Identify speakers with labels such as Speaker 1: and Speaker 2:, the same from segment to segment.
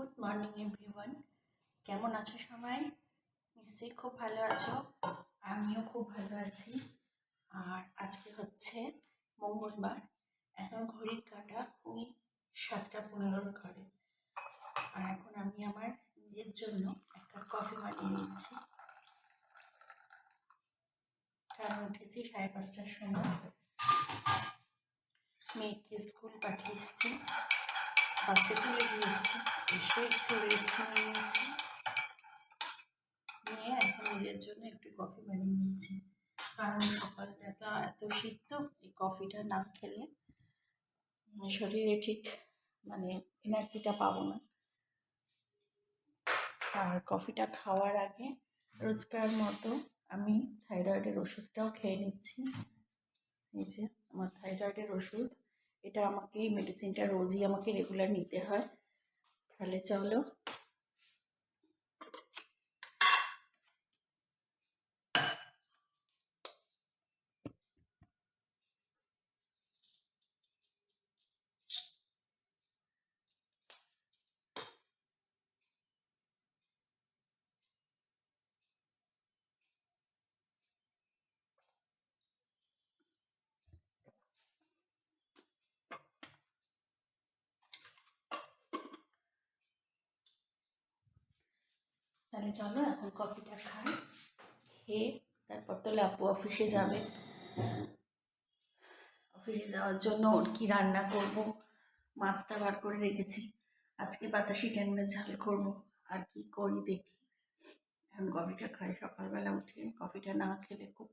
Speaker 1: Good morning everyone কেমন আছো সবাই? নিশ্চয়ই খুব ভালো আছো। আমিও খুব ভালো আছি। আর আজকে হচ্ছে মঙ্গলবার। এখন ঘড়ির কাটা ওই সাতটা পনেরোর ঘরে। আর এখন আমি আমার নিজের জন্য একটা কফি বানিয়ে নিচ্ছি। কারণ উঠেছি সাড়ে পাঁচটার সময়। মেয়েকে স্কুল পাঠিয়ে এসেছি। বাসে তুলে দিয়েছি এসে একটু রেস্ট নিয়ে নিয়েছি নিয়ে এখন নিজের জন্য একটু কফি বানিয়ে নিচ্ছি কারণ সকালবেলা এত শীত তো এই কফিটা না খেলে শরীরে ঠিক মানে এনার্জিটা পাবো না আর কফিটা খাওয়ার আগে রোজকার মতো আমি থাইরয়েডের ওষুধটাও খেয়ে নিচ্ছি এই যে আমার থাইরয়েডের ওষুধ এটা আমাকে এই মেডিসিনটা রোজই আমাকে রেগুলার নিতে হয়। তাহলে চলো। তাহলে চলো এখন কফিটা খাই, খেয়ে তারপর তো লাপু অফিসে যাবে। অফিসে যাওয়ার জন্য ওর কি রান্না করব? মাছটা বার করে রেখেছি। আজকে বাতাসি ট্যাংরা ঝাল করব। আর কি করি দেখি। এখন কফিটা খাই। সকালবেলা উঠে কফিটা না খেলে খুব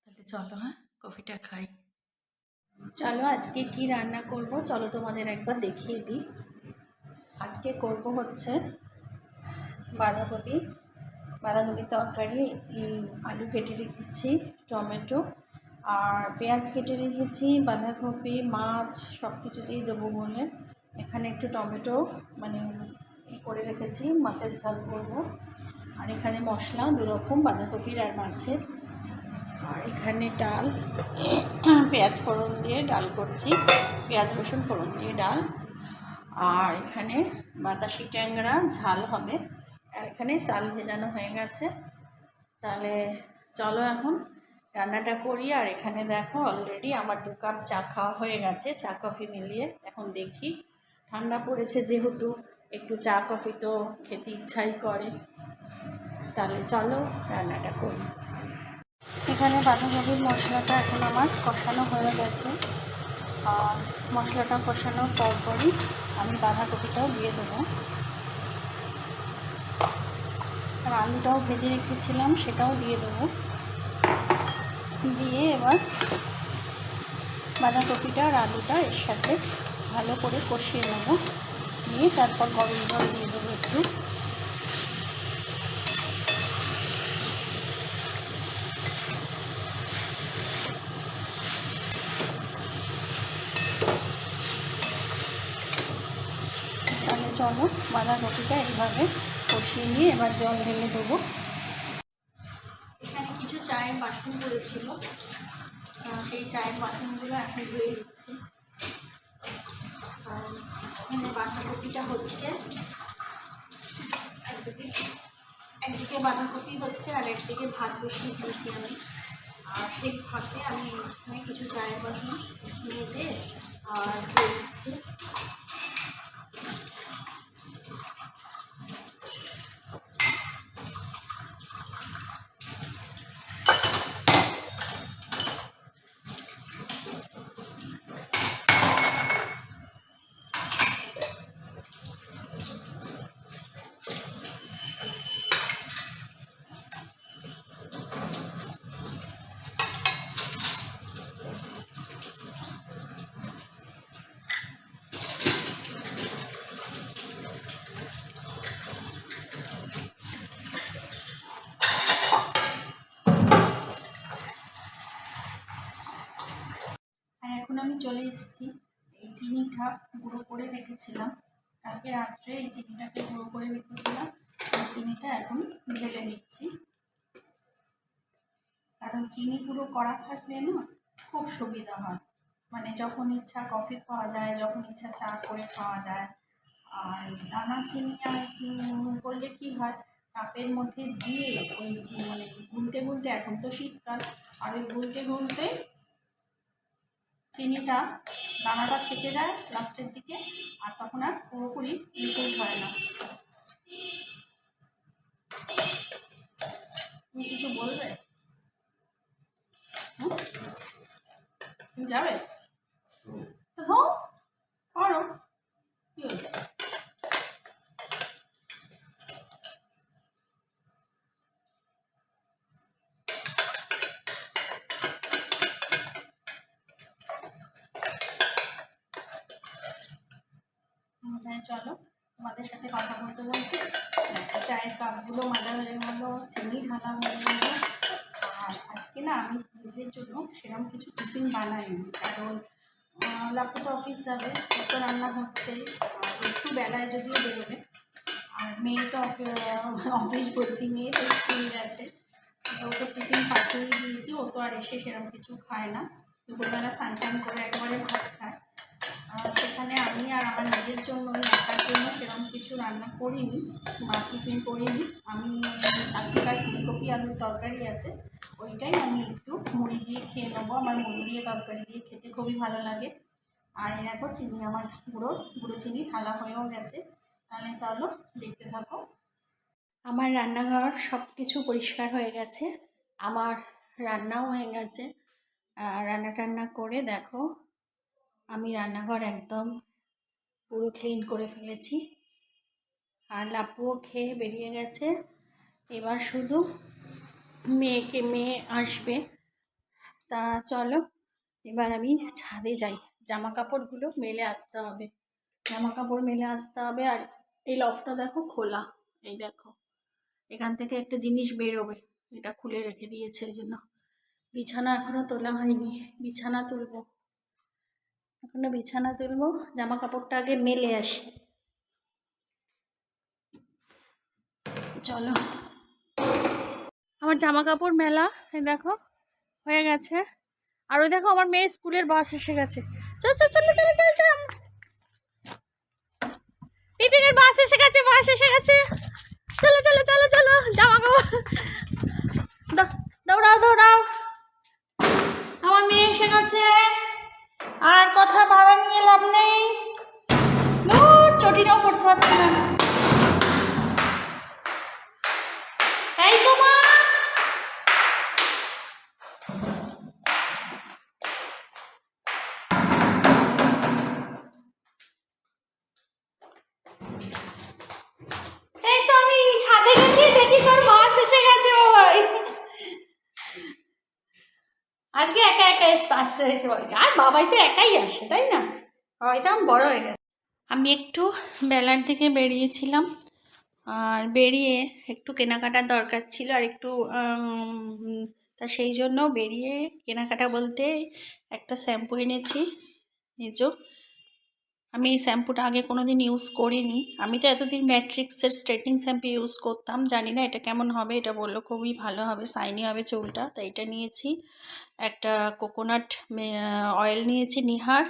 Speaker 1: তাহলে চলো হ্যাঁ? কফিটা খাই। চলো, আজকে কি রান্না করব? চলো তোমাদের একবার দেখিয়ে দিই। আজকে করব হচ্ছে বাঁধাকপি বাঁধাকপির তরকারি আলু কেটে রেখেছি, টমেটো, আর পেঁয়াজ কেটে রেখেছি, বাঁধাকপি, মাছ সব কিছু দিয়ে দেবো বলে। এখানে একটু টমেটো মানে করে রেখেছি, মাছের ঝাল করব। আর এখানে মশলা দুরকম বাঁধাকপির আর মাছের। আর এখানে ডাল, পেঁয়াজ ফোড়ন দিয়ে ডাল করছি, পেঁয়াজ, রসুন ফোড়ন দিয়ে ডাল। আর এখানে বাতাসি ট্যাংরা, ঝাল হবে। আর এখানে চাল ভেজানো হয়ে গেছে। তাহলে চলো এখন রান্নাটা করি। আর এখানে দেখো অলরেডি আমার দু কাপ চা খাওয়া হয়ে গেছে, চা, কফি মিলিয়ে। এখন দেখি ঠান্ডা পড়েছে যেহেতু, একটু চা, কফি তো খেতে ইচ্ছাই করে। তাহলে চলো রান্নাটা করি। এখানে বাঁধাকপির মশলাটা এখন আমার কষানো হয়ে গেছে। আর মশলাটা কষানোর পরপরই আমি বাঁধাকপিটাও দিয়ে দেবো। আর আলুটাও ভেজে রেখেছিলাম, সেটাও দিয়ে দেবো। দিয়ে এবার বাঁধাকপিটা আর আলুটা এর সাথে ভালো করে কষিয়ে নেব। নিয়ে তারপর গরম জল দিয়ে দেবো একটু। চলো বাঁধাকপিটা এইভাবে কষিয়ে নিয়ে এবার জল ঢেলে দেবো। এখানে কিছু চায়ের বাসন পড়েছিল সেই চায়ের বাসনগুলো এখন ধুয়ে দিচ্ছি এখানে বাঁধাকপিটা হচ্ছে। একদিকে একদিকে বাঁধাকপি হচ্ছে আর একদিকে ভাত বসিয়ে দিয়েছি আমি। আর সেই ভাতে আমি এখানে কিছু চায়ের বাসন আর আর এখন আমি চলে এসেছি। এই চিনিটা গুঁড়ো করে রেখেছিলাম। কালকে রাত্রে এই চিনিটাকে গুঁড়ো করে রেখেছিলাম। এই চিনিটা এখন ঢেলে নিচ্ছি। কারণ চিনি গুঁড়ো করা থাকলে না খুব সুবিধা হয়। মানে যখন ইচ্ছা কফি খাওয়া যায়, যখন ইচ্ছা চা করে খাওয়া যায়। আর দানা চিনি আর করলে কি হয় কাপের মধ্যে দিয়ে ওই মানে গুলতে গুলতে, এখন তো শীতকাল, আর ওই গুলতে গুলতে চিনিটা দানাটা থেকে যায় লাস্টের দিকে, আর তখন আর পুরোপুরি লিকুইড হয় না। তুমি কিছু বলবে? যাবে তো হো করো কি হয়েছে হ্যাঁ চলো সাথে কথা বলতে বলতে চায়ের কাপগুলো মাজা হয়ে গেল চিনি ঢালা হয়ে গেল। আর আজকে না আমি নিজের জন্য সেরকম কিছু টিফিন বানাইনি, কারণ লাপু তো অফিস যাবে তো রান্না হচ্ছে একটু বেলায় যদিও বেরোবে। আর মেয়ে তো অফি- অফিস বলছি, মেয়ে তো স্কুল গেছে, তো টিফিন পাঠিয়ে দিয়েছি, ও তো আর এসে সেরকম কিছু খায় না। দুপুরবেলা স্নান করে একেবারে ভাত খায়। সেখানে আমি আর আমার নিজের জন্য একার জন্য সেরকম কিছু রান্না করিনি, বা টিফিন করিনি। আমি কালকেকার ফুলকপি আলুর তরকারি আছে, ওইটাই আমি একটু মুড়ি দিয়ে খেয়ে নেব। আমার মুড়ি দিয়ে তরকারি দিয়ে খেতে খুবই ভালো লাগে। আর এই দেখো চিনি, আমার গুঁড়ো গুঁড়ো চিনি ঢালা হয়েও গেছে। তাহলে চলো দেখতে থাকো। আমার রান্নাঘর সব কিছু পরিষ্কার হয়ে গেছে। আমার রান্নাও হয়ে গেছে। রান্না টান্না করে দেখো। আমি রান্নাঘর একদম পুরো ক্লিন করে ফেলেছি। আর লাপুও খেয়ে বেরিয়ে গেছে। এবার শুধু মেয়েকে, মেয়ে আসবে। তা চলো, এবার আমি ছাদে যাই। জামা কাপড়গুলো মেলে আসতে হবে। জামা কাপড় মেলে আসতে হবে। আর এই লফটা দেখো খোলা। এই দেখো, এখান থেকে একটা জিনিস বেরোবে। এটা খুলে রেখে দিয়েছে, এই জন্য। বিছানা এখনও তোলা হয়নি। বিছানা তুলবো। এখনও বিছানা তুলবো জামা কাপড়টা আগে মেলে আসি। চলো। আমার জামা কাপড় মেলা দেখো, হয়ে গেছে। আর ওই দেখো, আমার মেয়ে স্কুলের বাস এসে গেছে। চল চল, চলো চলো চলো চলো। বাস এসে গেছে, বাস এসে গেছে। চলো চলো চলো চলো আসতে হয়েছে। বাবাইকে আর বাবাই তো একাই আসে, তাই না? বাবাই তো বড় হয়ে গেছে। আমি একটু বেলার থেকে বেরিয়েছিলাম, আর বেরিয়ে একটু কেনাকাটার দরকার ছিল, আর একটু তা সেই জন্য বেরিয়ে কেনাকাটা বলতে একটা শ্যাম্পু এনেছি যে। আমি এই শ্যাম্পুটা আগে কোনো দিন ইউজ করিনি। আমি তো এতদিন ম্যাট্রিক্সের স্ট্রেটিং শ্যাম্পু ইউজ করতাম, জানি না এটা কেমন হবে, এটা বলল খুবই ভালো হবে সাইনি হবে চুলটা, তাই এটা নিয়েছি। একটা কোকোনাট অয়েল নিয়েছি নিহার,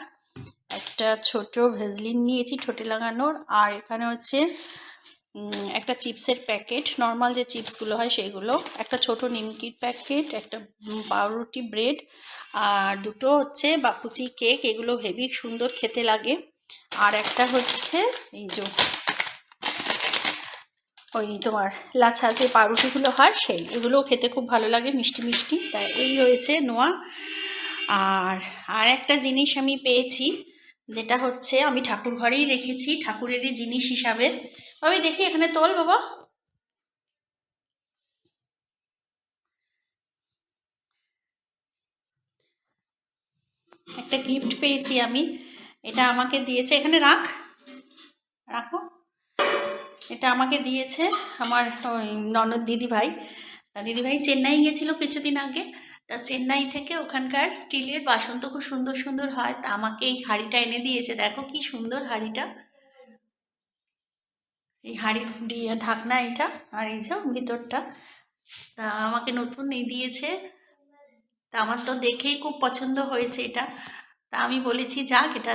Speaker 1: একটা ছোট ভেজলিন নিয়েছি ঠোঁটে লাগানোর, আর এখানে হচ্ছে একটা চিপসের প্যাকেট নর্মাল যে চিপসগুলো হয় সেগুলো, একটা ছোট নিমকির প্যাকেট, একটা পাউরুটি ব্রেড, আর দুটো হচ্ছে বাকুচি কেক, এগুলো হেভি সুন্দর খেতে লাগে। আর একটা হচ্ছে এই যে ওই তোমার লাছা যে পাউরুটিগুলো হয় সেই, এগুলোও খেতে খুব ভালো লাগে, মিষ্টি মিষ্টি। তাই এই হয়েছে নোয়া। আর আর একটা জিনিস আমি পেয়েছি, যেটা হচ্ছে আমি ঠাকুর ঘরেই রেখেছি, ঠাকুরেরই জিনিস হিসাবে। আমি দেখি এখানে তোল, বাবা। একটা গিফট পেয়েছি আমি। এটা আমাকে দিয়েছে, এখানে রাখ। রাখো। এটা আমাকে দিয়েছে আমার ওই ননদ দিদিভাই। দিদিভাই চেন্নাই গেছিল কিছুদিন আগে। তা চেন্নাই থেকে ওখানকার স্টিলের বাসন তো খুব সুন্দর সুন্দর হয়। তা আমাকে এই হাঁড়িটা এনে দিয়েছে। দেখো কি সুন্দর হাঁড়িটা। এই হাঁড়ির ঢাকনা এটা আর এই যে ভিতরটা। তা আমাকে নতুন এই দিয়েছে। তা আমার তো দেখেই খুব পছন্দ হয়েছে এটা। তা আমি বলেছি, যাক, এটা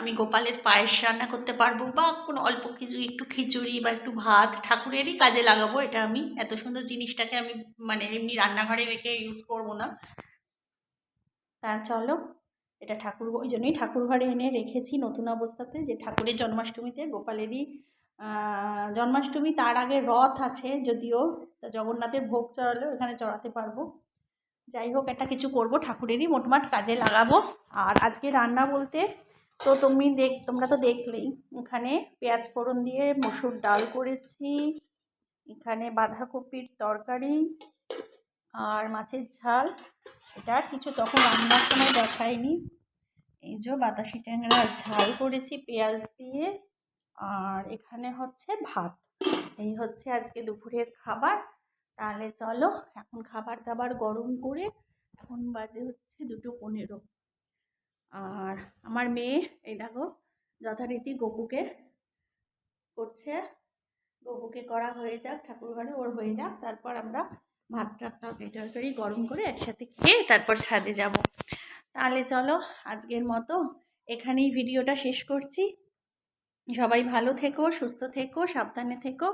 Speaker 1: আমি গোপালের পায়েস রান্না করতে পারব বা কোনো অল্প কিছু, একটু খিচুড়ি বা একটু ভাত ঠাকুরেরই কাজে লাগাবো। এটা আমি এত সুন্দর জিনিসটাকে আমি মানে এমনি রান্নাঘরে রেখে ইউজ করব না। তা চলো, এটা ঠাকুর, ওই জন্যই ঠাকুর ঘরে এনে রেখেছি নতুন অবস্থাতে যে ঠাকুরের জন্মাষ্টমীতে গোপালেরই জন্মাষ্টমী তার আগে রথ আছে যদিও জগন্নাথের ভোগ চড়ালেও এখানে চড়াতে পারব। যাই হোক, একটা কিছু করব, ঠাকুরেরই মোটমাট কাজে লাগাবো। আর আজকে রান্না বলতে, তো তুমি দেখ, তোমরা তো দেখলেই, এখানে পেঁয়াজ ফোড়ন দিয়ে মসুর ডাল করেছি, এখানে বাঁধাকপির তরকারি আর মাছের ঝাল। এটা কিছু তখন রান্নার সময় দেখায়নি এই যে বাতাসি ট্যাংরা ঝাল করেছি পেঁয়াজ দিয়ে। আর এখানে হচ্ছে ভাত। এই হচ্ছে আজকে দুপুরের খাবার। তাহলে চলো এখন খাবার দাবার গরম করে এখন বাজে হচ্ছে দুটো পনেরো। আর আমার মেয়ে, এই দেখো, যথারীতি গপুকে করছে। গপুকে করা হয়ে যাক, ঠাকুর ঘরে, ওর হয়ে যাক। তারপর আমরা ভাত টাত তরকারি টরকারি গরম করে একসাথে খেয়ে তারপর ছাদে যাব। তাহলে চলো, আজকের মতো এখানেই ভিডিওটা শেষ করছি। সবাই ভালো থেকো, সুস্থ থেকো, সাবধানে থেকো।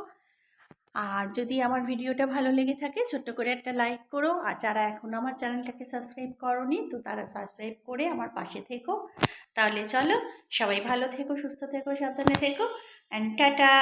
Speaker 1: আর যদি আমার ভিডিওটা ভালো লেগে থাকে, ছোট্ট করে একটা লাইক করো। আর যারা এখন আমার চ্যানেলটাকে সাবস্ক্রাইব করনি, তো তারা সাবস্ক্রাইব করে আমার পাশে থেকো। তাহলে চলো, সবাই ভালো থেকো, সুস্থ থেকো, সাবধানে থেকো। And tata